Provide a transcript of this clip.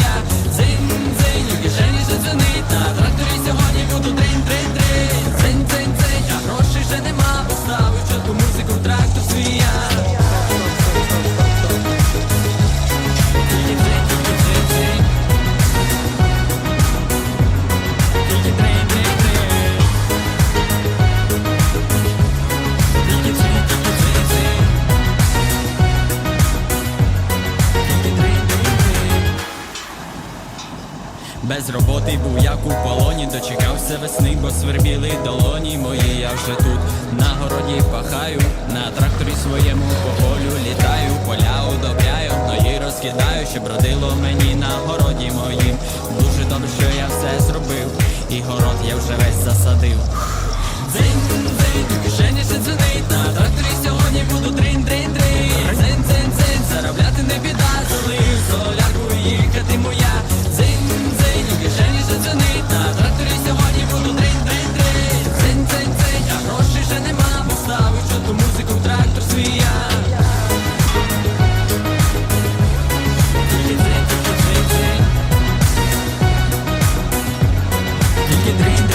я Дзинь, дзинь, у кишені ще дзвенить На тракторі сьогодні буду дринь, дринь, дринь без роботи був як у полоні, дочекався весни, бо свербіли долоні мої, я вже тут на городі пахаю, на тракторі своєму по полю літаю, поля удобряю, ної розкидаю, Щоб родило мені на городі моїм. Дуже добре, що я все зробив, і город я вже весь засадив. Дзинь, ще дзвенить, на тракторі сьогодні буду дринь, дринь, дринь Дзинь, дзинь, дзинь, заробляти не біда, залив солярку їхати моя. Дзинь, Madrid.